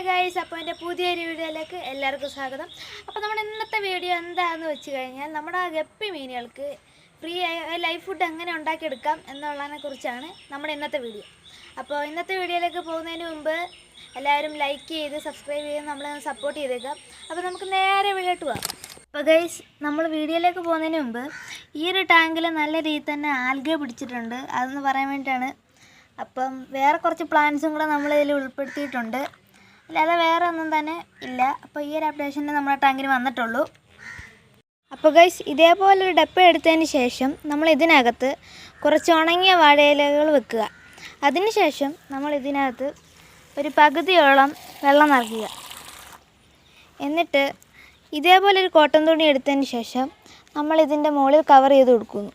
Hello guys അപ്പോൾ എന്റെ പുതിയൊരു വീഡിയോയിലേക്ക് എല്ലാവർക്കും സ്വാഗതം. അപ്പോൾ നമ്മുടെ ഇന്നത്തെ വീഡിയോ എന്താണെന്ന് വെച്ച് കഴിഞ്ഞാൽ നമ്മുടെ ഗപ്പി മീനുകൾക്ക് ഫ്രീ ആയ ലൈഫ് ഫുഡ് എങ്ങനെ ഉണ്ടാക്കിയെടുക്കാം എന്നുള്ളതിനെ കുറിച്ചാണ് നമ്മുടെ ഇന്നത്തെ വീഡിയോ. അപ്പോൾ ഇന്നത്തെ വീഡിയോയിലേക്ക് പോകുന്നതിന് മുമ്പ് എല്ലാവരും ലൈക്ക് ചെയ്ത് സബ്സ്ക്രൈബ് ചെയ്ത് നമ്മളെ സപ്പോർട്ട് ചെയ്തേക്കാം. അപ്പോൾ നമുക്ക് നേരെ വീഡിയോട്ട് പോകാം അപ്പോൾ ഗൈസ് നമ്മൾ വീഡിയോയിലേക്ക് പോകുന്നതിന് മുമ്പ് ഈ ഒരു ടാങ്കിൽ നല്ല രീതിയിൽ തന്നെ ആൽഗ പിടിച്ചിട്ടുണ്ട്. അതെന്ന് പറയാൻ വേണ്ടിയിട്ടാണ്. അപ്പം വേറെ കുറച്ച് പ്ലാന്റ്സും കൂടെ നമ്മളിതിൽ ഉൾപ്പെടുത്തിയിട്ടുണ്ട്. അല്ലാതെ വേറെ ഒന്നും തന്നെ ഇല്ല. അപ്പോൾ ഈ ഒരു അപ്ഡേഷനിൽ നമ്മുടെ ടാങ്കിൽ വന്നിട്ടുള്ളൂ. അപ്പോൾ ഗൈസ് ഇതേപോലെ ഒരു ഡപ്പ എടുത്തതിന് ശേഷം നമ്മൾ ഇതിനകത്ത് കുറച്ച് ഉണങ്ങിയ വാഴയിലകൾ വെക്കുക. അതിനുശേഷം നമ്മൾ ഇതിനകത്ത് ഒരു പകുതിയോളം വെള്ളം നൽകുക. എന്നിട്ട് ഇതേപോലെ ഒരു കോട്ടൺ തുണി എടുത്തതിന് ശേഷം നമ്മൾ ഇതിന്റെ മുകളിൽ കവർ ചെയ്ത് കൊടുക്കുന്നു.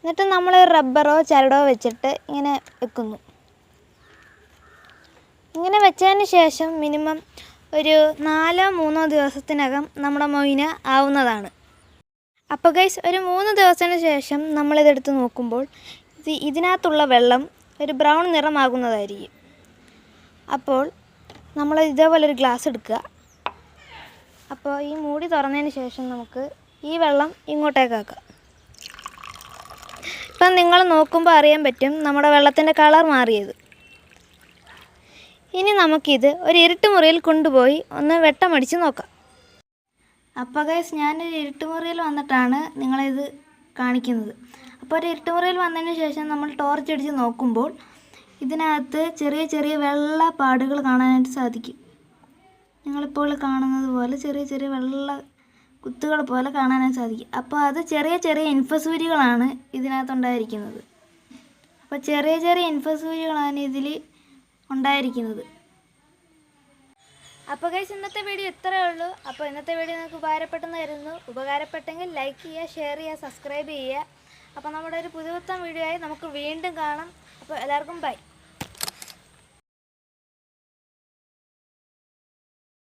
എന്നിട്ട് നമ്മൾ റബ്ബറോ ചരടോ വെച്ചിട്ട് ഇങ്ങനെ വെക്കുന്നു. ഇങ്ങനെ വെച്ചതിന് ശേഷം മിനിമം ഒരു നാലോ മൂന്നോ ദിവസത്തിനകം നമ്മുടെ മൊയിന ആവുന്നതാണ്. അപ്പോൾ ഗൈസ് ഒരു മൂന്ന് ദിവസത്തിന് ശേഷം നമ്മളിതെടുത്ത് നോക്കുമ്പോൾ ഇത് ഇതിനകത്തുള്ള വെള്ളം ഒരു ബ്രൗൺ നിറമാകുന്നതായിരിക്കും. അപ്പോൾ നമ്മൾ ഇതേപോലെ ഒരു ഗ്ലാസ് എടുക്കുക. അപ്പോൾ ഈ മൂടി തുറന്നതിന് ശേഷം നമുക്ക് ഈ വെള്ളം ഇങ്ങോട്ടേക്കാക്കാം ഇപ്പം നിങ്ങൾ നോക്കുമ്പോൾ അറിയാൻ പറ്റും നമ്മുടെ വെള്ളത്തിന്റെ കളർ മാറിയത്. ഇനി നമുക്കിത് ഒരു ഇരുട്ട് മുറിയിൽ കൊണ്ടുപോയി ഒന്ന് വെട്ടമടിച്ച് നോക്കാം. അപ്പോൾ ഗൈസ് ഞാനൊരു ഇരുട്ടുമുറിയിൽ വന്നിട്ടാണ് നിങ്ങളിത് കാണിക്കുന്നത്. അപ്പോൾ ഒരു ഇരുട്ടുമുറിയിൽ വന്നതിന് ശേഷം നമ്മൾ ടോർച്ച് അടിച്ച് നോക്കുമ്പോൾ ഇതിനകത്ത് ചെറിയ ചെറിയ വെള്ള പാടുകൾ കാണാനായിട്ട് സാധിക്കും. നിങ്ങളിപ്പോൾ കാണുന്നത് പോലെ ചെറിയ ചെറിയ വെള്ള കുത്തുകൾ പോലെ കാണാനായിട്ട് സാധിക്കും. അപ്പോൾ അത് ചെറിയ ചെറിയ ഇൻഫസൂരികളാണ് ഇതിനകത്തുണ്ടായിരിക്കുന്നത് അപ്പോൾ ചെറിയ ചെറിയ ഇൻഫസൂരികളാണ് ഇതിൽ ഉണ്ടായിരിക്കുന്നത്. അപ്പോൾ ഗൈസ് ഇന്നത്തെ വീഡിയോ ഇത്രയേ ഉള്ളൂ. അപ്പോൾ ഇന്നത്തെ വീഡിയോ നിങ്ങൾക്ക് ഉപകാരപ്പെട്ടെന്ന് ഉപകാരപ്പെട്ടെങ്കിൽ ലൈക്ക് ചെയ്യുക ഷെയർ ചെയ്യുക സബ്സ്ക്രൈബ് ചെയ്യുക. അപ്പോൾ നമ്മുടെ ഒരു പുതുവത്തം വീഡിയോ ആയി നമുക്ക് വീണ്ടും കാണാം. അപ്പോൾ എല്ലാവർക്കും ബൈ